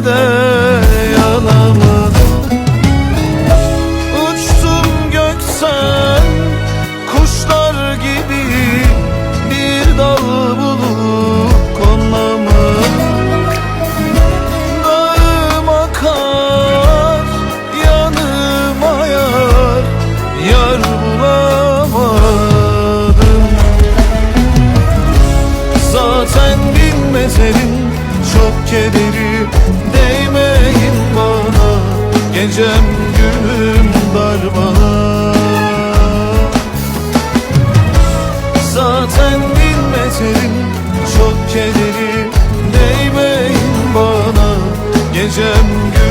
de yalamadım Uçtum göksen kuşlar gibi Bir dal bulup konlamam Dağım akar yanım ayar Yar bulamadım. Zaten bilmez elim çok kederim Gecem günüm dar bana Zaten bin beterim Çok kederim Değmeyin bana. Gecem günüm